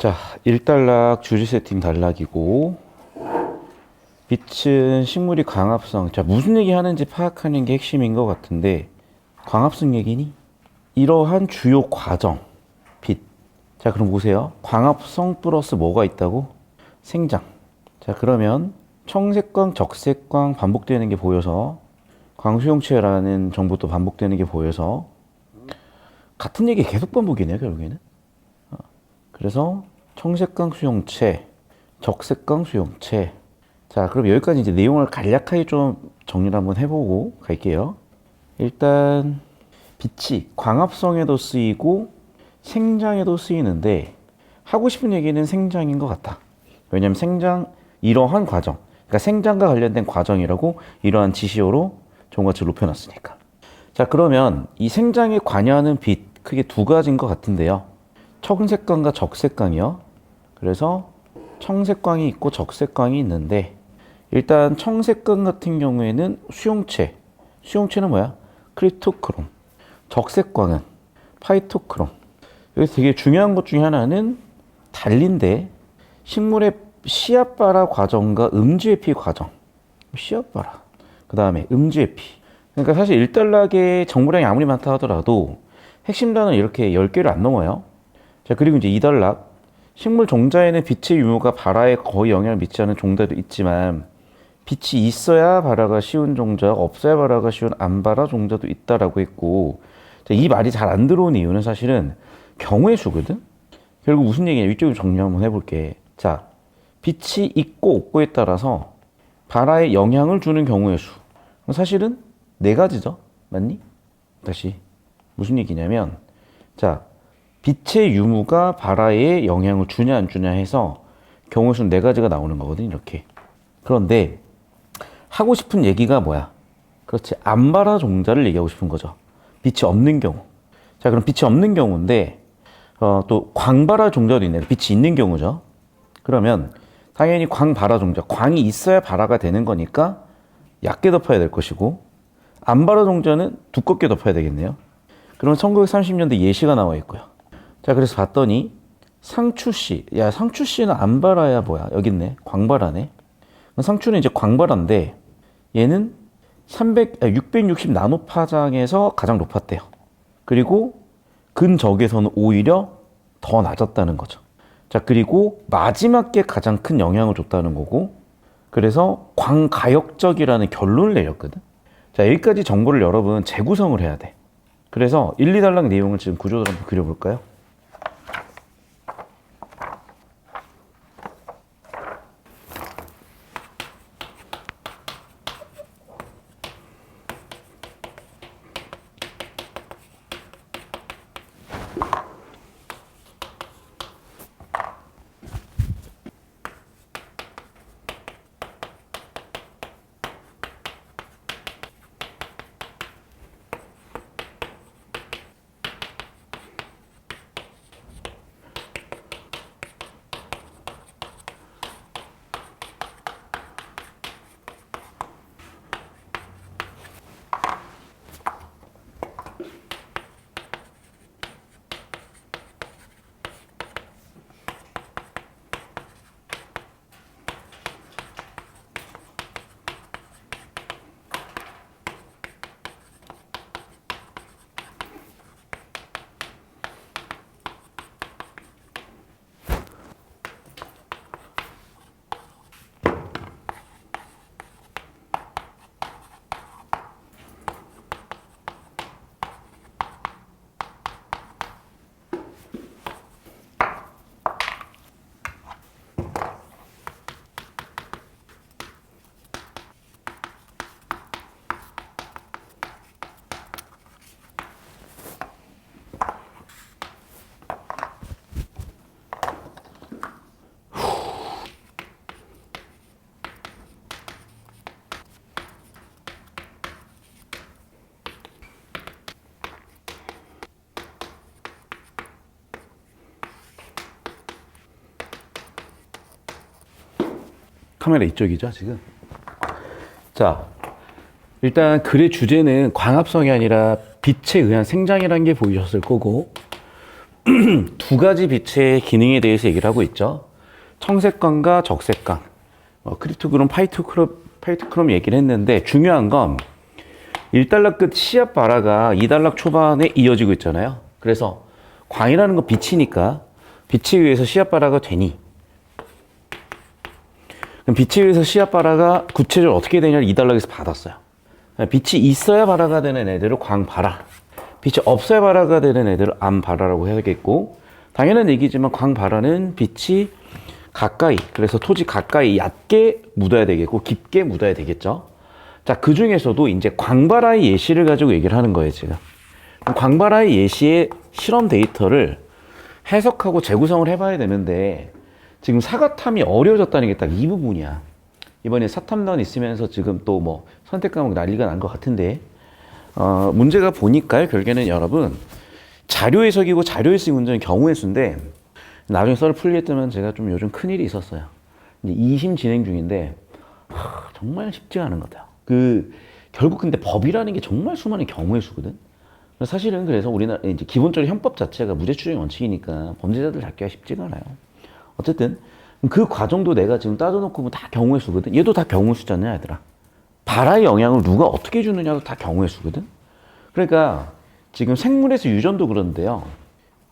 자, 1단락 주지 세팅 단락이고 빛은 식물이 광합성. 자, 무슨 얘기 하는지 파악하는 게 핵심인 것 같은데 광합성 얘기니? 이러한 주요 과정 빛. 자, 그럼 보세요. 광합성 플러스 뭐가 있다고? 생장. 자, 그러면 청색광, 적색광 반복되는 게 보여서 광수용체라는 정보도 반복되는 게 보여서 같은 얘기 계속 반복이네요, 결국에는. 어, 그래서 청색광 수용체, 적색광 수용체. 자, 그럼 여기까지 이제 내용을 간략하게 좀 정리를 한번 해보고 갈게요. 일단 빛이 광합성에도 쓰이고 생장에도 쓰이는데 하고 싶은 얘기는 생장인 것 같다. 왜냐하면 생장 이러한 과정, 그러니까 생장과 관련된 과정이라고 이러한 지시어로 종가치를 높여놨으니까. 자, 그러면 이 생장에 관여하는 빛 크게 두 가지인 것 같은데요. 청색광과 적색광이요. 그래서 청색광이 있고 적색광이 있는데 일단 청색광 같은 경우에는 수용체. 수용체는 뭐야? 크리토크롬. 적색광은 파이토크롬. 여기서 되게 중요한 것 중에 하나는 달린데 식물의 씨앗 발화 과정과 음주에피 과정. 씨앗 발화. 그 다음에 음주에피. 그러니까 사실 1단락의 정보량이 아무리 많다 하더라도 핵심 단어는 이렇게 10개를 안 넘어요. 자, 그리고 이제 2단락. 식물 종자에는 빛의 유무가 발화에 거의 영향을 미치지 않는 종자도 있지만 빛이 있어야 발화가 쉬운 종자, 없어야 발화가 쉬운 안발화 종자도 있다라고 했고 자, 이 말이 잘 안 들어오는 이유는 사실은 경우의 수거든. 결국 무슨 얘기냐? 이쪽으로 정리 한번 해볼게. 자, 빛이 있고 없고에 따라서 발화에 영향을 주는 경우의 수. 사실은 네 가지죠. 맞니? 다시 무슨 얘기냐면 자, 빛의 유무가 발화에 영향을 주냐 안 주냐 해서 경우의 수는 네 가지가 나오는 거거든. 이렇게. 그런데 하고 싶은 얘기가 뭐야? 그렇지. 안 발화 종자를 얘기하고 싶은 거죠. 빛이 없는 경우. 자, 그럼 빛이 없는 경우인데, 어, 또 광발화 종자도 있네. 빛이 있는 경우죠. 그러면 당연히 광발화 종자, 광이 있어야 발화가 되는 거니까 얇게 덮어야 될 것이고, 안발화 종자는 두껍게 덮어야 되겠네요. 그럼 1930년대 예시가 나와 있고요. 자, 그래서 봤더니 상추씨, 야, 상추씨는 안발화야 뭐야? 여기 있네. 광발화네. 상추는 이제 광발화인데 얘는 300, 660 나노 파장에서 가장 높았대요. 그리고 근적에서는 오히려 더 낮았다는 거죠. 자, 그리고 마지막 게 가장 큰 영향을 줬다는 거고, 그래서 광가역적이라는 결론을 내렸거든. 자, 여기까지 정보를 여러분 재구성을 해야 돼. 그래서 1, 2단락 내용을 지금 구조를 한번 그려볼까요? 카메라 이쪽이죠, 지금. 자, 일단 글의 주제는 광합성이 아니라 빛에 의한 생장이라는 게 보이셨을 거고, 두 두 가지 빛의 기능에 대해서 얘기를 하고 있죠. 청색광과 적색광. 어, 크립토그램, 파이토크롬, 파이토크롬 얘기를 했는데 중요한 건 1달러 끝 시합 바라가 2달러 초반에 이어지고 있잖아요. 그래서 광이라는 건 빛이니까 빛에 의해서 시합 바라가 되니 그럼 빛에 의해서 시합 바라가 구체적으로 어떻게 되냐를 2달러에서 받았어요. 빛이 있어야 바라가 되는 애들을 광 바라. 빛이 없어야 바라가 되는 애들을 암 바라라고 해야겠고 당연한 얘기지만 광 바라는 빛이 가까이 그래서 토지 가까이 얕게 묻어야 되겠고 깊게 묻어야 되겠죠. 자, 그 중에서도 이제 광바라의 예시를 가지고 얘기를 하는 거예요, 지금. 광바라의 예시의 실험 데이터를 해석하고 재구성을 해봐야 되는데 지금 사과탐이 어려워졌다는 게 딱 이 부분이야. 이번에 사탐단 있으면서 지금 또 뭐 선택 과목 난리가 난 것 같은데 어, 문제가 보니까요, 결국에는 여러분 자료 해석이고 자료 해석 문제는 경우의 수인데 나중에 썰을 되면 제가 좀 요즘 큰일이 있었어요. 이제 2심 진행 중인데 하, 정말 쉽지가 않은 것 같아요. 그 결국 근데 법이라는 게 정말 수많은 경우의 수거든. 사실은 그래서 우리나라 이제 기본적으로 형법 자체가 무죄 추정 원칙이니까 범죄자들 잡기가 쉽지가 않아요. 어쨌든 그 과정도 내가 지금 따져놓고 보면 다 경우의 수거든. 얘도 다 경우의 수잖냐, 얘들아. 바라의 영향을 누가 어떻게 주느냐도 다 경우의 수거든. 그러니까 지금 생물에서 유전도 그런데요.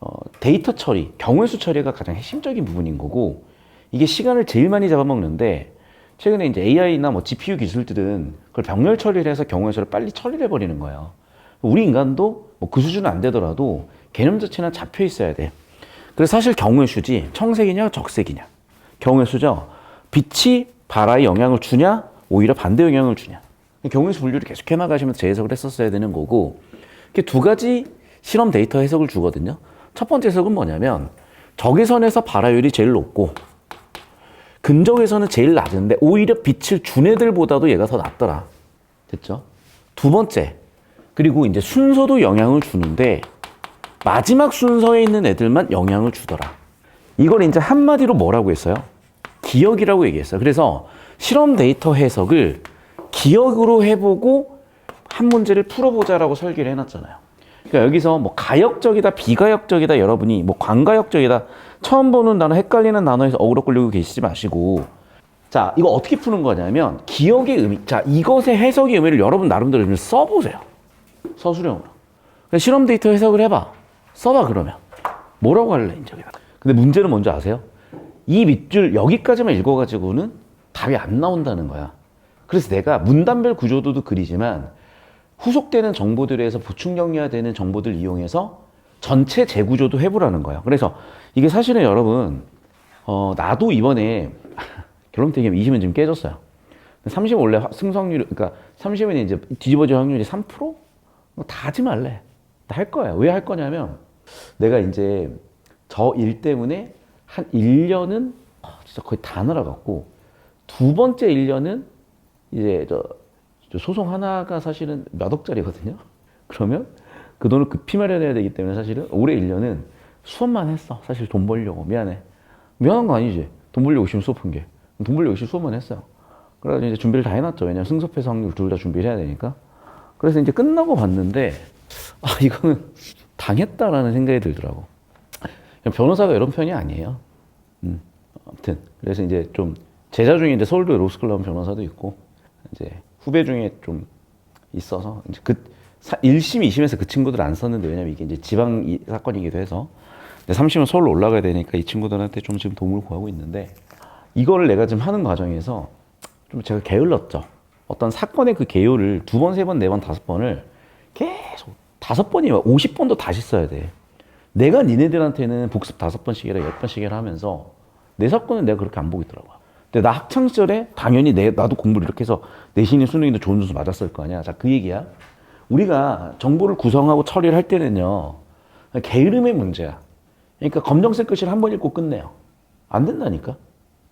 어, 데이터 처리, 경우의 수 처리가 가장 핵심적인 부분인 거고 이게 시간을 제일 많이 잡아먹는데 최근에 이제 AI나 뭐 GPU 기술들은 그걸 병렬 처리를 해서 경우의 수를 빨리 처리를 해버리는 거예요. 우리 인간도 뭐 그 수준은 안 되더라도 개념 자체는 잡혀 있어야 돼. 그래서 사실 경우의 수지 청색이냐 적색이냐 경우의 수죠. 빛이 바라에 영향을 주냐 오히려 반대 영향을 주냐. 경우의 수 분류를 계속 해나가시면서 재해석을 했었어야 되는 거고 이렇게 두 가지 실험 데이터 해석을 주거든요. 첫 번째 해석은 뭐냐면 적외선에서 발화율이 제일 높고 근적에서는 제일 낮은데 오히려 빛을 준 애들보다도 얘가 더 낮더라. 됐죠? 두 번째 그리고 이제 순서도 영향을 주는데 마지막 순서에 있는 애들만 영향을 주더라. 이걸 이제 한마디로 뭐라고 했어요? 기억이라고 얘기했어요. 그래서 실험 데이터 해석을 기억으로 해보고 한 문제를 풀어보자라고 설계를 해놨잖아요. 그러니까 여기서 뭐 가역적이다, 비가역적이다, 여러분이 뭐 광가역적이다, 처음 보는 단어, 헷갈리는 단어에서 어그로 끌리고 계시지 마시고, 자, 이거 어떻게 푸는 거냐면, 기억의 의미, 자, 이것의 해석의 의미를 여러분 나름대로 좀 써보세요. 서술형으로. 그래서 실험 데이터 해석을 해봐. 써봐, 그러면. 뭐라고 할래, 이제. 근데 문제는 뭔지 아세요? 이 밑줄 여기까지만 읽어가지고는 답이 안 나온다는 거야. 그래서 내가 문단별 구조도도 그리지만 후속되는 정보들에서 보충 정리화되는 정보들 이용해서 전체 재구조도 해보라는 거예요. 그래서 이게 사실은 여러분, 어, 나도 이번에 결론되게 20은 지금 깨졌어요. 30 원래 승성률, 그러니까 30은 이제 뒤집어질 확률이 3%? 뭐다 하지 말래. 다할 거야. 왜 할 거냐면 내가 이제 저 일 때문에 한 1년은 진짜 거의 다 날아갔고 두 번째 1년은 이제 저, 저 소송 하나가 사실은 몇 억짜리거든요. 그러면 그 돈을 급히 마련해야 되기 때문에 사실은 올해 1년은 수업만 했어. 사실 돈 벌려고. 미안해. 미안한 거 아니지. 돈 벌려고 열심히 수업한 게. 돈 벌려고 열심히 수업만 했어요. 그래가지고 이제 준비를 다 해놨죠. 왜냐면 승소패스 확률 둘 다 준비를 해야 되니까. 그래서 이제 끝나고 봤는데, 아, 이거는 당했다라는 생각이 들더라고. 변호사가 이런 편이 아니에요. 음, 아무튼. 그래서 이제 좀 제자 중에 이제 서울대 로스쿨 나온 변호사도 있고, 이제 후배 중에 좀 있어서, 이제 그, 사, 1심, 2심에서 그 친구들 안 썼는데, 왜냐면 이게 이제 지방 이, 사건이기도 해서, 근데 3심은 서울로 올라가야 되니까 이 친구들한테 좀 지금 도움을 구하고 있는데, 이거를 내가 지금 하는 과정에서 좀 제가 게을렀죠. 어떤 사건의 그 개요를 두 번, 세 번, 네 번, 다섯 번을 계속 다섯 번이면 50번도 다시 써야 돼. 내가 니네들한테는 복습 다섯 번씩이라 열 번씩이라 하면서 내 사건은 내가 그렇게 안 보고 있더라고요. 근데 나 학창 시절에 당연히 내, 나도 공부를 이렇게 해서 내신이 수능에도 좋은 점수 맞았을 거 아니야. 자, 그 얘기야. 우리가 정보를 구성하고 처리를 할 때는요, 게으름의 문제야. 그러니까 검정색 글씨를 한 번 읽고 끝내요. 안 된다니까.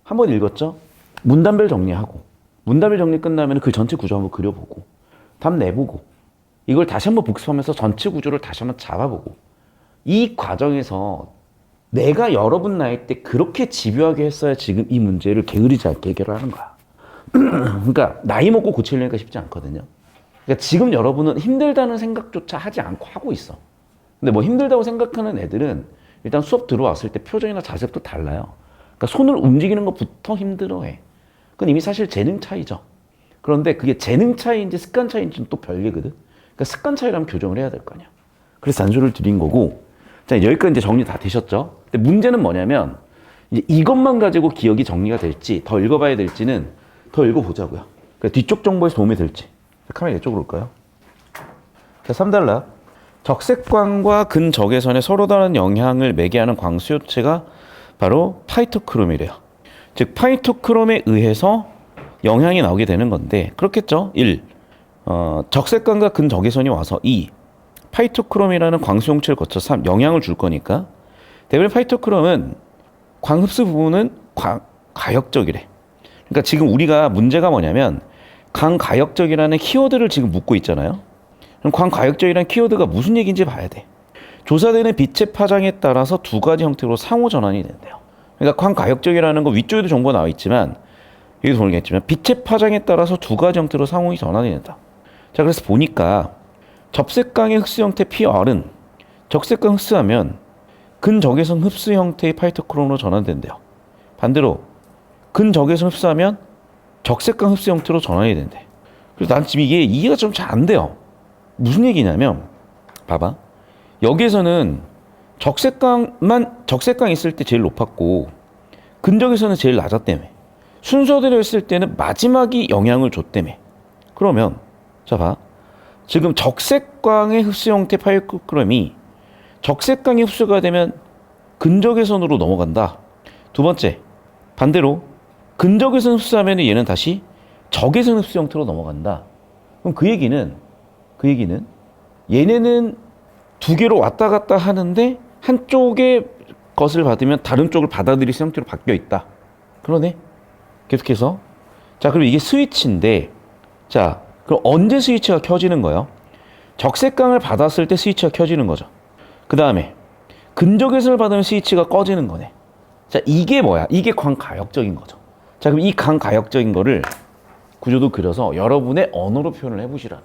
한 번 읽었죠? 문단별 정리하고, 문단별 정리 끝나면 그 전체 구조 한번 그려보고, 답 내보고, 이걸 다시 한번 복습하면서 전체 구조를 다시 한번 잡아보고, 이 과정에서 내가 여러분 나이 때 그렇게 집요하게 했어야 지금 이 문제를 게으르지 않게 해결을 하는 거야. 그러니까 나이 먹고 고치려니까 쉽지 않거든요. 그러니까 지금 여러분은 힘들다는 생각조차 하지 않고 하고 있어. 근데 뭐 힘들다고 생각하는 애들은 일단 수업 들어왔을 때 표정이나 자세부터 달라요. 그러니까 손을 움직이는 것부터 힘들어해. 그건 이미 사실 재능 차이죠. 그런데 그게 재능 차이인지 습관 차이인지는 또 별개거든. 그러니까 습관 차이라면 교정을 해야 될 거 아니야. 그래서 단수를 드린 거고. 자, 여기까지 이제 정리 다 되셨죠? 근데 문제는 뭐냐면, 이제 이것만 가지고 기억이 정리가 될지, 더 읽어봐야 될지는 더 읽어보자고요. 그러니까 뒤쪽 정보에서 도움이 될지. 카메라 이쪽으로 올까요? 자, 3달러. 적색광과 근적외선에 서로 다른 영향을 매개하는 광수요체가 바로 파이토크롬이래요. 즉 파이토크롬에 의해서 영향이 나오게 되는 건데 그렇겠죠. 1. 어, 적색광과 근적외선이 와서 2. 파이토크롬이라는 광수용체를 거쳐 3. 영향을 줄 거니까 대부분 파이토크롬은 광흡수 부분은 과, 가역적이래. 그러니까 지금 우리가 문제가 뭐냐면 강가역적이라는 키워드를 지금 묻고 있잖아요. 그럼 광가역적이라는 키워드가 무슨 얘기인지 봐야 돼. 조사되는 빛의 파장에 따라서 두 가지 형태로 상호 전환이 된대요. 그러니까 광가역적이라는 거 위쪽에도 정보가 나와 있지만 여기도 모르겠지만 빛의 파장에 따라서 두 가지 형태로 상호이 전환이 된다. 자 그래서 보니까 접색광의 흡수 형태 PR은 적색광 흡수하면 근적외선 흡수 형태의 파이토크롬으로 전환된대요. 반대로 근적외선 흡수하면 적색광 흡수 형태로 전환이 된대. 그래서 난 지금 이게 이해가 좀 잘 안 돼요. 무슨 얘기냐면 봐봐. 여기에서는 적색광만 적색광 있을 때 제일 높았고 근적에서는 제일 낮았다며. 순서대로 했을 때는 마지막이 영향을 줬다며. 그러면 자 봐. 지금 적색광의 흡수 형태 파이크롬이 적색광이 흡수가 되면 근적외선으로 넘어간다. 두 번째, 반대로 근적외선 흡수하면 얘는 다시 적외선 흡수 형태로 넘어간다. 그럼 그 얘기는 그 얘기는 얘네는 두 개로 왔다 갔다 하는데 한쪽의 것을 받으면 다른 쪽을 받아들일 형태로 바뀌어 있다. 그러네. 계속해서 자 그럼 이게 스위치인데 자 그럼 언제 스위치가 켜지는 거예요? 적색광을 받았을 때 스위치가 켜지는 거죠. 그 다음에 근적외선을 받으면 스위치가 꺼지는 거네. 자 이게 뭐야? 이게 광가역적인 거죠. 자 그럼 이 광가역적인 거를 구조도 그려서 여러분의 언어로 표현을 해보시라는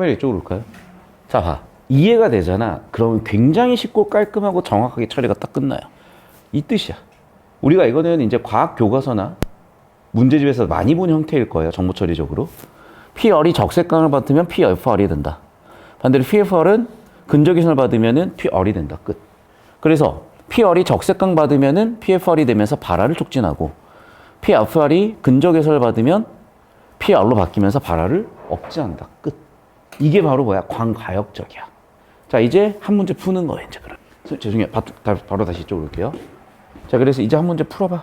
카메라 이쪽으로 올까요? 자, 봐. 이해가 되잖아. 그러면 굉장히 쉽고 깔끔하고 정확하게 처리가 딱 끝나요. 이 뜻이야. 우리가 이거는 이제 과학 교과서나 문제집에서 많이 본 형태일 거예요. 정보 처리적으로. PR이 적색광을 받으면 PFR이 된다. 반대로 PFR은 근적외선을 받으면은 PR이 된다. 끝. 그래서 PR이 적색광 받으면은 PFR이 되면서 발화를 촉진하고 PFR이 근적외선을 받으면 PR로 바뀌면서 발화를 억제한다. 끝. 이게 바로 뭐야? 광가역적이야. 자, 이제 한 문제 푸는 거예요, 이제 그럼. 서- 죄송해요. 바, 다, 바로 다시 이쪽으로 올게요. 자, 그래서 이제 한 문제 풀어봐.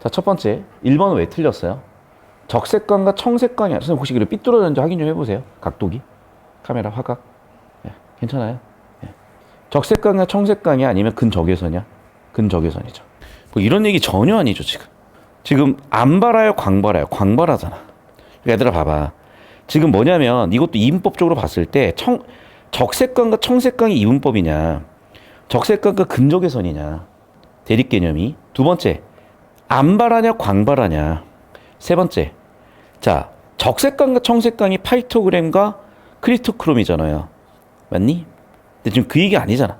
자, 첫 번째. 1번은 왜 틀렸어요? 적색광과 청색광이야. 선생님 혹시 그래 삐뚤어졌는지 확인 좀 해보세요. 각도기. 카메라 화각. 예, 괜찮아요? 예. 적색광과 청색광이 아니면 근적외선이야? 근적외선이죠. 뭐 이런 얘기 전혀 아니죠, 지금. 지금 안 발아요, 광 발아요? 광 발하잖아. 얘들아 봐봐. 지금 뭐냐면 이것도 이분법적으로 봤을 때 청, 적색광과 청색광이 이분법이냐, 적색광과 근적외선이냐, 대립 개념이. 두 번째, 안발하냐, 광발하냐. 세 번째, 자, 적색광과 청색광이 파이토그램과 크리토크롬이잖아요. 맞니? 근데 지금 그 얘기 아니잖아.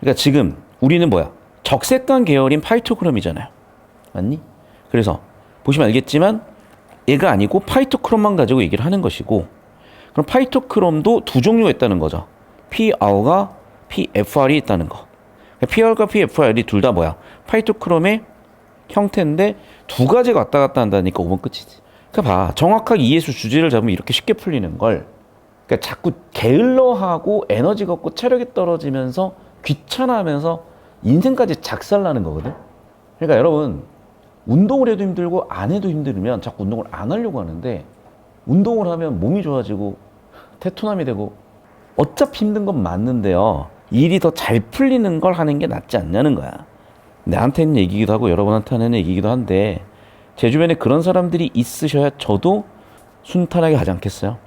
그러니까 지금 우리는 뭐야? 적색광 계열인 파이토크롬이잖아요. 맞니? 그래서 보시면 알겠지만 얘가 아니고 파이토크롬만 가지고 얘기를 하는 것이고 그럼 파이토크롬도 두 종류가 있다는 거죠. PR과 PFR이 있다는 거. PR과 PFR이 둘 다 뭐야? 파이토크롬의 형태인데 두 가지가 왔다 갔다 한다니까 5번 끝이지. 그러니까 봐. 정확하게 이해수 주제를 잡으면 이렇게 쉽게 풀리는 걸. 그러니까 자꾸 게을러하고 에너지가 없고 체력이 떨어지면서 귀찮아하면서 인생까지 작살나는 거거든. 그러니까 여러분 운동을 해도 힘들고 안 해도 힘들으면 자꾸 운동을 안 하려고 하는데 운동을 하면 몸이 좋아지고 테토남이 되고 어차피 힘든 건 맞는데요. 일이 더 잘 풀리는 걸 하는 게 낫지 않냐는 거야. 나한테는 얘기기도 하고 여러분한테 하는 얘기기도 한데 제 주변에 그런 사람들이 있으셔야 저도 순탄하게 가지 않겠어요?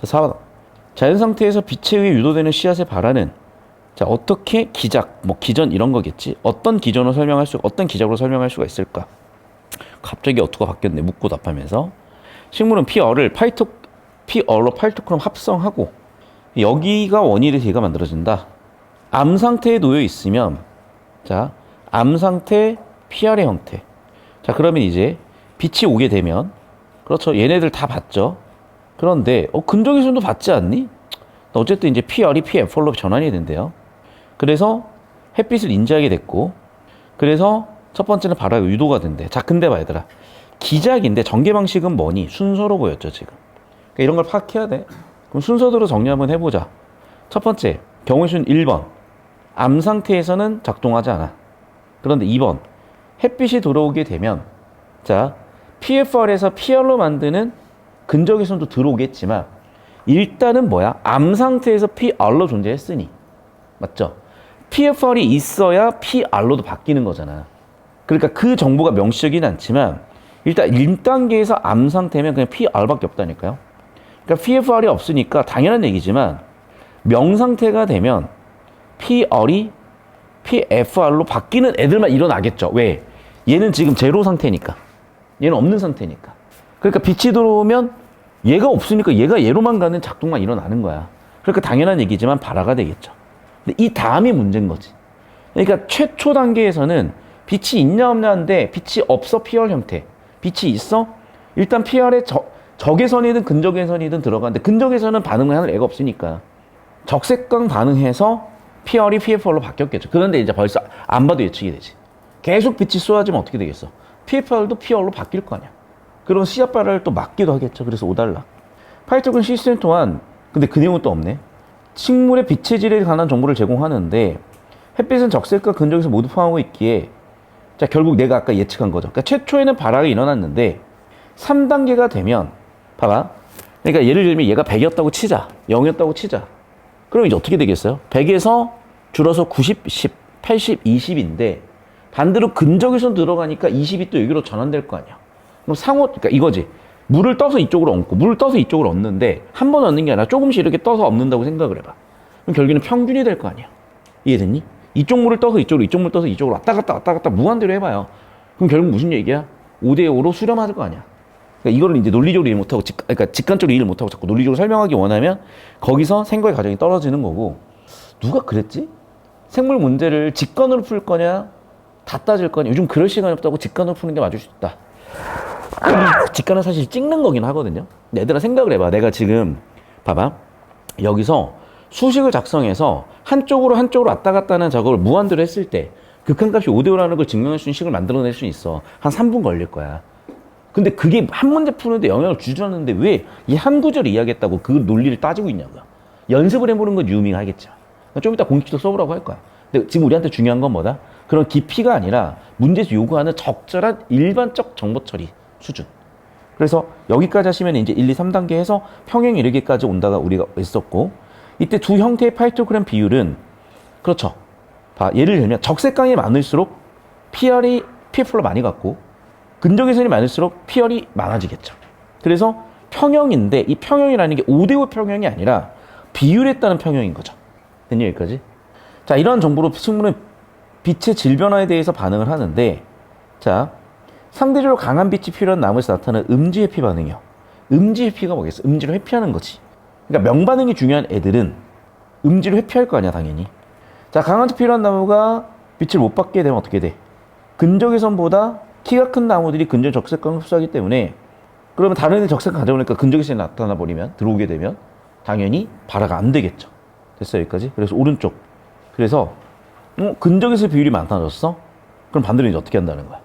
자, 4번. 자연 상태에서 빛에 의해 유도되는 씨앗의 발화는 자, 어떻게 기작, 뭐 기전 이런 거겠지? 어떤 기전으로 설명할 수, 어떤 기작으로 설명할 수가 있을까? 갑자기 어투가 바뀌었네. 묻고 답하면서. 식물은 피어를 파이토, 피어로 파이토크롬 합성하고 여기가 원인이 되가 만들어진다. 암 상태에 놓여 있으면 자, 암 상태 PR의 형태. 자, 그러면 이제 빛이 오게 되면 그렇죠. 얘네들 다 봤죠. 그런데 어, 근적에서도 받지 않니? 어쨌든 이제 PR이 PF4로 전환이 된대요. 그래서 햇빛을 인지하게 됐고 그래서 첫 번째는 발화가 유도가 된대. 자, 근데 봐 얘들아. 기작인데 전개 방식은 뭐니? 순서로 보였죠, 지금. 그러니까 이런 걸 파악해야 돼. 그럼 순서대로 정리 한번 해보자. 첫 번째, 경우의 수는 1번. 암 상태에서는 작동하지 않아. 그런데 2번. 햇빛이 들어오게 되면, 자, PFR에서 PR로 만드는 근적외선도 들어오겠지만, 일단은 뭐야? 암 상태에서 PR로 존재했으니. 맞죠? PFR이 있어야 PR로도 바뀌는 거잖아. 그러니까 그 정보가 명시적이진 않지만, 일단 1단계에서 암 상태면 그냥 PR밖에 없다니까요. 그러니까 PFR이 없으니까 당연한 얘기지만 명 상태가 되면 PR이 PFR로 바뀌는 애들만 일어나겠죠. 왜? 얘는 지금 제로 상태니까. 얘는 없는 상태니까. 그러니까 빛이 들어오면 얘가 없으니까 얘가 얘로만 가는 작동만 일어나는 거야. 그러니까 당연한 얘기지만 발화가 되겠죠. 근데 이 다음이 문제인 거지. 그러니까 최초 단계에서는 빛이 있냐 없냐인데 빛이 없어 PR 형태. 빛이 있어? 일단 PR에 저, 적외선이든 근적외선이든 들어가는데 근적외선은 반응을 하는 애가 없으니까 적색광 반응해서 PR이 PFR로 바뀌었겠죠. 그런데 이제 벌써 안 봐도 예측이 되지. 계속 빛이 쏟아지면 어떻게 되겠어? PFR도 PR로 바뀔 거 아니야. 그런 시합 발화를 또 막기도 하겠죠. 그래서 5달러. 파이터근 시스템 또한 근데 그 내용은 또 없네. 식물의 빛의 질에 관한 정보를 제공하는데 햇빛은 적색과 근적에서 모두 포함하고 있기에 자 결국 내가 아까 예측한 거죠. 그러니까 최초에는 발화가 일어났는데 3단계가 되면 봐봐. 그러니까 예를 들면 얘가 100이었다고 치자. 0이었다고 치자. 그럼 이제 어떻게 되겠어요? 100에서 줄어서 90, 10, 80, 20인데 반대로 근적에서 들어가니까 20이 또 여기로 전환될 거 아니야. 그럼 상호, 그러니까 이거지. 물을 떠서 이쪽으로 얹고 물을 떠서 이쪽으로 얹는데 한 번 얹는 게 아니라 조금씩 이렇게 떠서 얹는다고 생각을 해봐. 그럼 결국에는 평균이 될 거 아니야. 이해됐니? 이쪽 물을 떠서 이쪽으로 이쪽 물 떠서 이쪽으로 왔다 갔다 왔다 갔다 무한대로 해봐요. 그럼 결국 무슨 얘기야? 5대5로 수렴하을 거 아니야. 그러니까 이거를 이제 논리적으로 일 못하고 직, 그러니까 직관적으로 일을 못하고 자꾸 논리적으로 설명하기 원하면 거기서 생각의 과정이 떨어지는 거고 누가 그랬지? 생물 문제를 직관으로 풀 거냐 다 따질 거냐 요즘 그럴 시간이 없다고 직관으로 푸는 게 맞을 수 있다. 직관은 사실 찍는 거긴 하거든요. 얘들아 생각을 해봐. 내가 지금 봐봐 여기서 수식을 작성해서 한쪽으로 한쪽으로 왔다 갔다 하는 작업을 무한대로 했을 때 극한값이 5대5라는 걸 증명할 수 있는 식을 만들어낼 수 있어. 한 3분 걸릴 거야. 근데 그게 한 문제 푸는데 영향을 주지 않는데 왜 이 한 구절을 이야기했다고 그 논리를 따지고 있냐고요. 연습을 해보는 건 유밍하겠죠. 좀 이따 공식도 써보라고 할 거야. 근데 지금 우리한테 중요한 건 뭐다? 그런 깊이가 아니라 문제에서 요구하는 적절한 일반적 정보 처리 수준. 그래서 여기까지 하시면 이제 1, 2, 3단계 해서 평행 이르기까지 온다가 우리가 했었고 이때 두 형태의 파이토그램 비율은 그렇죠. 봐, 예를 들면 적색강이 많을수록 PR이 PF로 많이 갔고 근적외선이 많을수록 PR이 많아지겠죠. 그래서 평형인데 이 평형이라는 게 5대5 평형이 아니라 비율에 따른 평형인 거죠. 됐냐 여기까지? 자 이러한 정보로 식물은 빛의 질 변화에 대해서 반응을 하는데 자 상대적으로 강한 빛이 필요한 나무에서 나타나는 음지 회피 반응이요. 음지 회피가 뭐겠어? 음지를 회피하는 거지. 그러니까 명반응이 중요한 애들은 음지를 회피할 거 아니야 당연히. 자 강한 빛이 필요한 나무가 빛을 못 받게 되면 어떻게 돼? 근적외선보다 키가 큰 나무들이 근적 적색광을 흡수하기 때문에 그러면 다른 애들 적색 가져오니까 근적외선이 나타나 버리면 들어오게 되면 당연히 발화가 안 되겠죠. 됐어요 여기까지? 그래서 오른쪽. 그래서 어, 근적외선 비율이 많아졌어? 그럼 반대로 이제 어떻게 한다는 거야?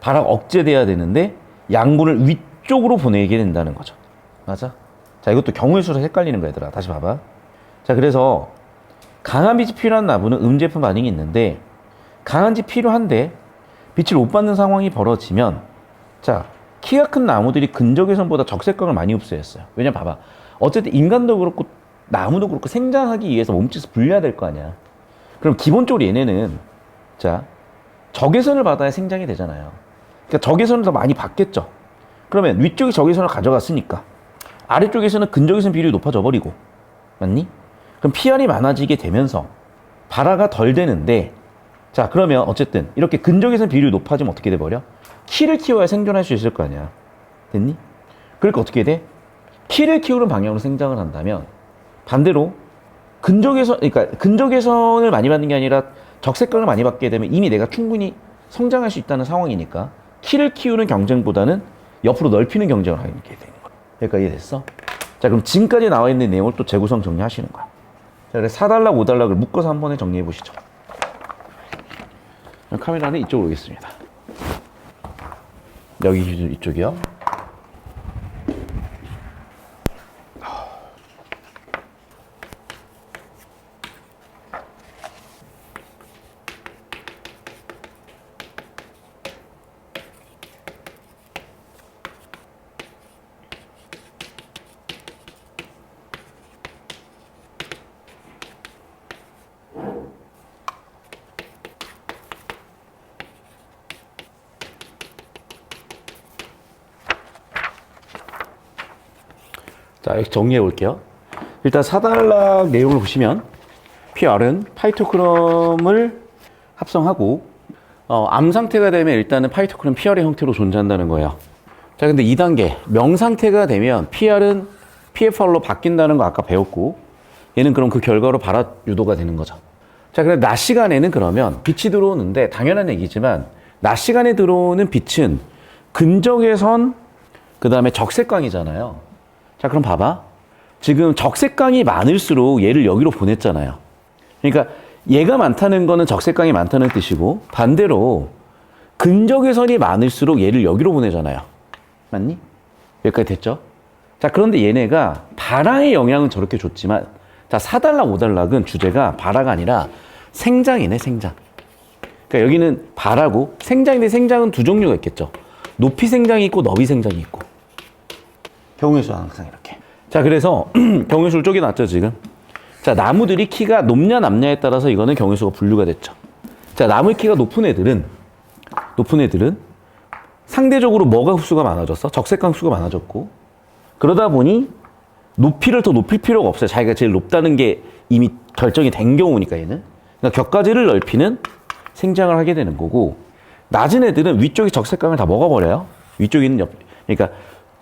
발화가 억제돼야 되는데 양분을 위쪽으로 보내게 된다는 거죠. 맞아? 자 이것도 경우의 수로 헷갈리는 거야 얘들아. 다시 봐봐. 자 그래서 강한 빛이 필요한 나무는 음제품 반응이 있는데 강한 빛이 필요한데 빛을 못 받는 상황이 벌어지면 자 키가 큰 나무들이 근적외선보다 적색광을 많이 흡수했어요. 왜냐 봐봐. 어쨌든 인간도 그렇고 나무도 그렇고 생장하기 위해서 몸짓을 불려야 될 거 아니야. 그럼 기본적으로 얘네는 자 적외선을 받아야 생장이 되잖아요. 그러니까 적외선을 더 많이 받겠죠. 그러면 위쪽이 적외선을 가져갔으니까 아래쪽에서는 근적외선 비율이 높아져 버리고 맞니? 그럼 PR이 많아지게 되면서 발화가 덜 되는데 자 그러면 어쨌든 이렇게 근적외선 비율이 높아지면 어떻게 돼버려? 키를 키워야 생존할 수 있을 거 아니야 됐니? 그러니까 어떻게 돼? 키를 키우는 방향으로 생장을 한다면 반대로 근적외선 그러니까 근적외선을 많이 받는 게 아니라 적색각을 많이 받게 되면 이미 내가 충분히 성장할 수 있다는 상황이니까 키를 키우는 경쟁보다는 옆으로 넓히는 경쟁을 하게 되 그러니까 이해됐어? 자 그럼 지금까지 나와 있는 내용을 또 재구성 정리하시는 거야. 자 그래서 4달락, 5달락을 묶어서 한 번에 정리해 보시죠. 카메라는 이쪽으로 오겠습니다. 여기 이쪽이요. 자, 이렇게 정리해 볼게요. 일단 4단락 내용을 보시면 PR은 파이토크럼을 합성하고 어, 암 상태가 되면 일단은 파이토크럼 PR의 형태로 존재한다는 거예요. 자, 근데 2단계 명 상태가 되면 PR은 PFR로 바뀐다는 거 아까 배웠고 얘는 그럼 그 결과로 발화 유도가 되는 거죠. 자, 근데 낮 시간에는 그러면 빛이 들어오는데 당연한 얘기지만 낮 시간에 들어오는 빛은 근적외선 그 다음에 적색광이잖아요. 자, 그럼 봐봐. 지금 적색광이 많을수록 얘를 여기로 보냈잖아요. 그러니까 얘가 많다는 거는 적색광이 많다는 뜻이고 반대로 근적외선이 많을수록 얘를 여기로 보내잖아요. 맞니? 여기까지 됐죠? 자, 그런데 얘네가 발화의 영향은 저렇게 줬지만 자, 4달락, 5달락은 주제가 발화가 아니라 생장이네, 생장. 그러니까 여기는 발화고 생장인데 생장은 두 종류가 있겠죠. 높이 생장이 있고 너비 생장이 있고. 경우의 수는 항상 이렇게. 자, 그래서 경우의 수를 쪼개놨죠, 지금. 자, 나무들이 키가 높냐 낮냐에 따라서 이거는 경우의 수가 분류가 됐죠. 자, 나무 키가 높은 애들은 높은 애들은 상대적으로 뭐가 흡수가 많아졌어? 적색강 수가 많아졌고 그러다 보니 높이를 더 높일 필요가 없어요. 자기가 제일 높다는 게 이미 결정이 된 경우니까 얘는. 그러니까 격가지를 넓히는 생장을 하게 되는 거고 낮은 애들은 위쪽에 적색강을 다 먹어버려요. 위쪽에 있는 옆, 그러니까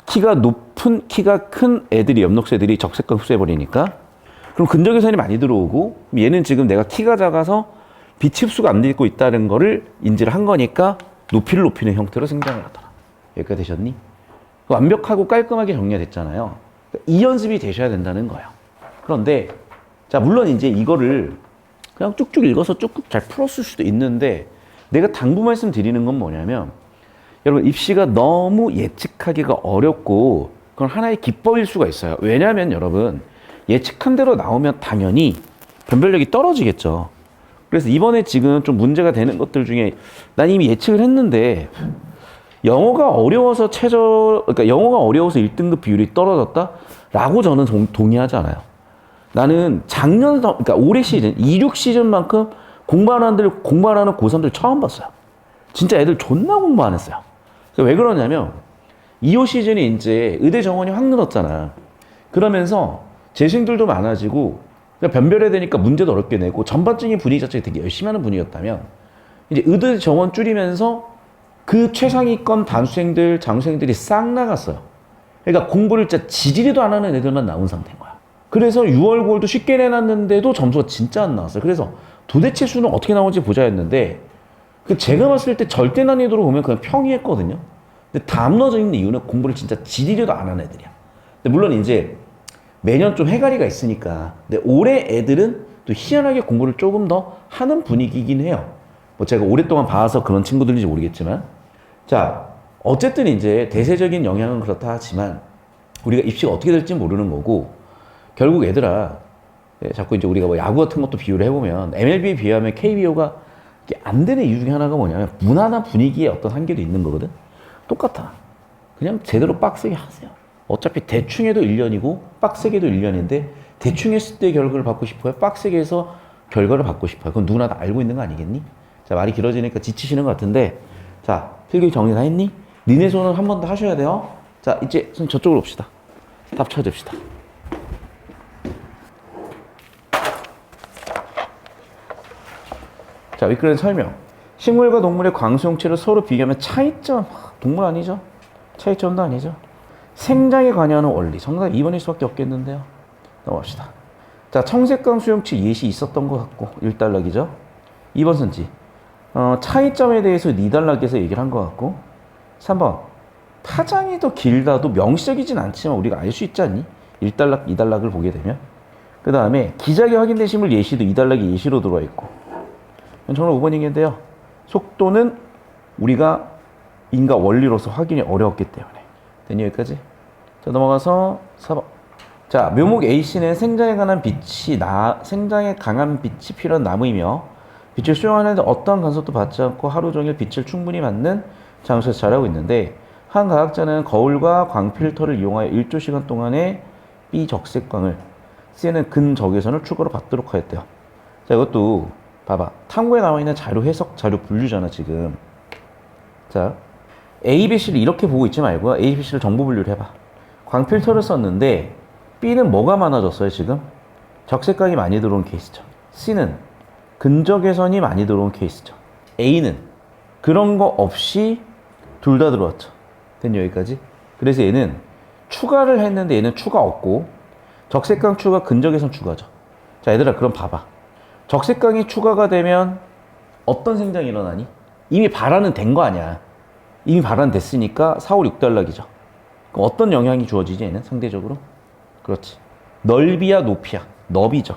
키가 높은 키가 큰 애들이 엽록새 애들이 적색강 흡수해버리니까 그럼 근적외선이 많이 들어오고 얘는 지금 내가 키가 작아서 빛 흡수가 안 되고 있다는 거를 인지를 한 거니까 높이를 높이는 형태로 생장을 하더라. 여기까지 되셨니? 완벽하고 깔끔하게 정리가 됐잖아요. 그러니까 이 연습이 되셔야 된다는 거예요. 그런데 자 물론 이제 이거를 그냥 쭉쭉 읽어서 쭉쭉 잘 풀었을 수도 있는데 내가 당부 말씀 드리는 건 뭐냐면 여러분 입시가 너무 예측하기가 어렵고 그건 하나의 기법일 수가 있어요. 왜냐하면 여러분 예측한 대로 나오면 당연히 변별력이 떨어지겠죠. 그래서 이번에 지금 좀 문제가 되는 것들 중에 난 이미 예측을 했는데 영어가 어려워서 최저 그러니까 영어가 어려워서 1등급 비율이 떨어졌다라고 저는 동, 동의하지 않아요. 나는 작년 그러니까 올해 시즌 26 시즌만큼 공부하는 애들 공부하는 고3들 처음 봤어요. 진짜 애들 존나 공부 안 했어요. 그왜 그러냐면 2호 시즌이 이제 의대 정원이 확 늘었잖아. 그러면서 재생들도 많아지고 그러니까 변별해야 되니까 문제도 어렵게 내고 전반적인 분위기 자체가 되게 열심히 하는 분위기였다면 이제 의대 정원 줄이면서 그 최상위권 단수생들, 장수생들이 싹 나갔어요. 그러니까 공부를 진짜 지지리도 안 하는 애들만 나온 상태인 거야. 그래서 6월 9월도 쉽게 내놨는데도 점수가 진짜 안 나왔어요. 그래서 도대체 수는 어떻게 나오는지 보자 했는데 그 제가 봤을 때 절대 난이도로 보면 그냥 평이했거든요. 근데 다 무너져 있는 이유는 공부를 진짜 지리려도 안 하는 애들이야. 근데 물론 이제 매년 좀 해가리가 있으니까. 근데 올해 애들은 또 희한하게 공부를 조금 더 하는 분위기이긴 해요. 뭐 제가 오랫동안 봐서 그런 친구들인지 모르겠지만. 자, 어쨌든 이제 대세적인 영향은 그렇다 하지만 우리가 입시가 어떻게 될지 모르는 거고 결국 얘들아 예, 자꾸 이제 우리가 뭐 야구 같은 것도 비유를 해보면 MLB에 비하면 KBO가 안 되는 이유 중에 하나가 뭐냐면 무난한 분위기에 어떤 한계도 있는 거거든. 똑같아. 그냥 제대로 빡세게 하세요. 어차피 대충 해도 1년이고 빡세게 해도 1년인데 대충 했을 때 결과를 받고 싶어요? 빡세게 해서 결과를 받고 싶어요? 그건 누구나 다 알고 있는 거 아니겠니? 자, 말이 길어지니까 지치시는 것 같은데 자, 필기 정리 다 했니? 니네 손은 한번 더 하셔야 돼요. 자, 이제 손 저쪽으로 옵시다. 답 찾읍시다. 자, 위클의 설명. 식물과 동물의 광수용체를 서로 비교하면 차이점, 동물 아니죠? 차이점도 아니죠? 생장에 관여하는 원리. 정답 2번일 수밖에 없겠는데요. 넘어갑시다. 자, 청색광 수용체 예시 있었던 것 같고, 1단락이죠? 2번 선지. 어, 차이점에 대해서 2단락에서 얘기를 한 것 같고, 3번. 파장이 더 길다도 명시적이진 않지만 우리가 알 수 있지 않니? 1단락, 2단락을 보게 되면. 그 다음에 기작이 확인된 식물 예시도 2단락이 예시로 들어와 있고. 정말 5번 얘기인데요. 속도는 우리가 인과 원리로서 확인이 어려웠기 때문에. 됐니 여기까지? 자 넘어가서 4번. 자 묘목 A씨는 생장에 관한 빛이 나 생장에 강한 빛이 필요한 나무이며 빛을 수용하는데 어떠한 간섭도 받지 않고 하루 종일 빛을 충분히 받는 장소에서 자라고 있는데 한 과학자는 거울과 광 필터를 이용하여 1조 시간 동안의 B 적색광을 C는 근적외선을 추가로 받도록 하였대요. 자 이것도 봐봐 탐구에 나와 있는 자료 해석 자료 분류잖아 지금. 자 A, B, C를 이렇게 보고 있지 말고 A, B, C를 정보 분류를 해봐. 광 필터를 썼는데 B는 뭐가 많아졌어요 지금? 적색광이 많이 들어온 케이스죠. C는 근적외선이 많이 들어온 케이스죠. A는 그런 거 없이 둘 다 들어왔죠. 된 여기까지? 그래서 얘는 추가를 했는데 얘는 추가 없고 적색광 추가 근적외선 추가죠. 자 얘들아 그럼 봐봐. 적색광이 추가가 되면 어떤 생장이 일어나니? 이미 발화는 된 거 아니야. 이미 발환됐으니까 4, 5, 6단락이죠. 그럼 어떤 영향이 주어지지 얘는 상대적으로? 그렇지. 넓이야 높이야. 너비죠.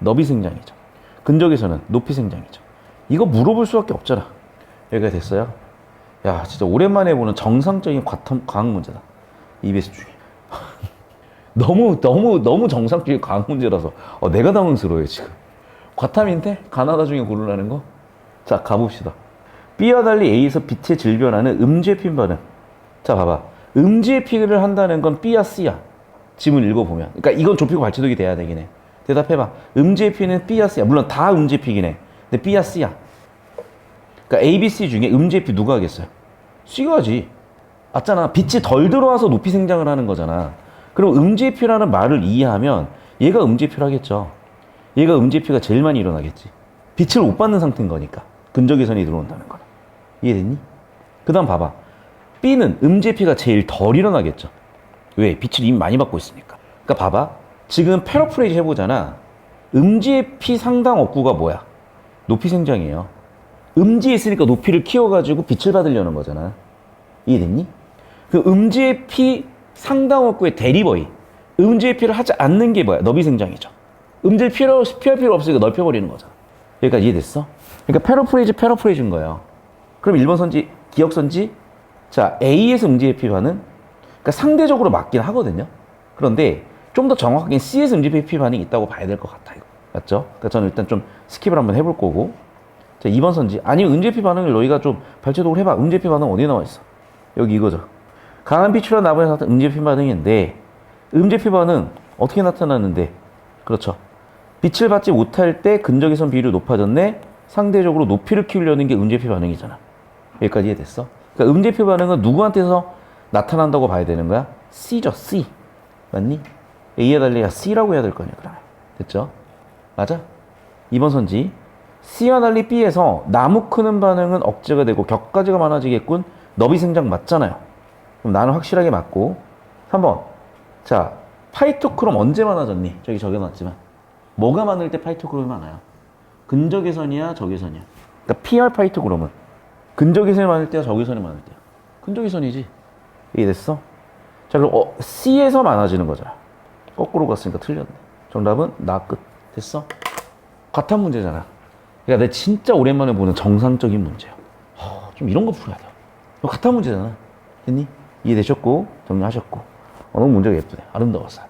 너비 생장이죠. 근적에서는 높이 생장이죠. 이거 물어볼 수밖에 없잖아. 여기가 됐어요. 야 진짜 오랜만에 보는 정상적인 과학 문제다. EBS 중에. 너무 너무 너무 정상적인 과학 문제라서 어, 내가 당황스러워요 지금. 과탐인데 가나다 중에 고르라는 거? 자 가봅시다. B와 달리 A에서 빛의 질변하는 음지의 핀 반응. 자, 봐봐. 음지의 피를 한다는 건 B야 C야. 지문 읽어보면. 그러니까 이건 좁히고 발치독이 돼야 되긴 해. 대답해봐. 음지의 피는 B야 C야. 물론 다 음지의 피긴 해. 근데 B야 C야. 그러니까 A, B, C 중에 음지의 피 누가 하겠어요? C가 하지. 맞잖아. 빛이 덜 들어와서 높이 생장을 하는 거잖아. 그럼 음지의 피라는 말을 이해하면 얘가 음지의 피를 하겠죠. 얘가 음지의 피가 제일 많이 일어나겠지. 빛을 못 받는 상태인 거니까. 근적외선이 들어온다는 거는. 이해됐니? 그 다음 봐봐. B는 음지피가 제일 덜 일어나겠죠. 왜? 빛을 이미 많이 받고 있으니까. 그러니까 봐봐. 지금 페러프레이즈 해보잖아. 음지의 피 상당 업구가 뭐야? 높이 생장이에요. 음지에 있으니까 높이를 키워가지고 빛을 받으려는 거잖아. 이해됐니? 그 음지의 피 상당 업구의 대리버이. 음지의 피를 하지 않는 게 뭐야? 너비 생장이죠. 음지의 피로, 피할 필요 없으니까 넓혀버리는 거잖아. 여기까지 이해됐어? 그러니까 페러프레이즈, 페러프레이즈인 거예요. 그럼 1번 선지, 기억 선지, 자, A에서 음지의 반응, 그러니까 상대적으로 맞긴 하거든요. 그런데 좀 더 정확하게 C에서 음지의 반응이 있다고 봐야 될 것 같아요. 맞죠? 그러니까 저는 일단 좀 스킵을 한번 해볼 거고. 자, 2번 선지. 아니면 음지의 반응을 너희가 좀 발췌독을 해봐. 음지의 반응 어디에 나와 있어? 여기 이거죠. 강한 빛으로 나무에서 나타난 음지의 반응인데, 음지의 반응 어떻게 나타나는데? 그렇죠. 빛을 받지 못할 때 근적외선 비율이 높아졌네. 상대적으로 높이를 키우려는 게 음제표 반응이잖아. 여기까지 이해됐어? 그러니까 음제표 반응은 누구한테서 나타난다고 봐야 되는 거야? C죠, C. 맞니? A에 달리 C라고 해야 될거 아니야, 그러면. 됐죠? 맞아? 2번 선지. C와 달리 B에서 나무 크는 반응은 억제가 되고 격가지가 많아지겠군. 너비 생장 맞잖아요. 그럼 나는 확실하게 맞고. 3번. 자, 파이토크롬 언제 많아졌니? 저기 적어놨지만. 뭐가 많을 때 파이토크롬이 많아요? 근적외선이야, 적외선이야. 그러니까 PR 파이토그램은 근적외선이 많을 때야, 적외선이 많을 때야. 근적외선이지. 이해됐어? 자, 그럼 어, C에서 많아지는 거잖아. 거꾸로 갔으니까 틀렸네. 정답은 나 끝. 됐어? 과탐 문제잖아. 그러니까 내 진짜 오랜만에 보는 정상적인 문제야. 허, 좀 이런 거 풀어야 돼. 과탐 문제잖아. 됐니? 이해되셨고, 정리하셨고. 어, 너무 문제가 예쁘네. 아름다웠어요.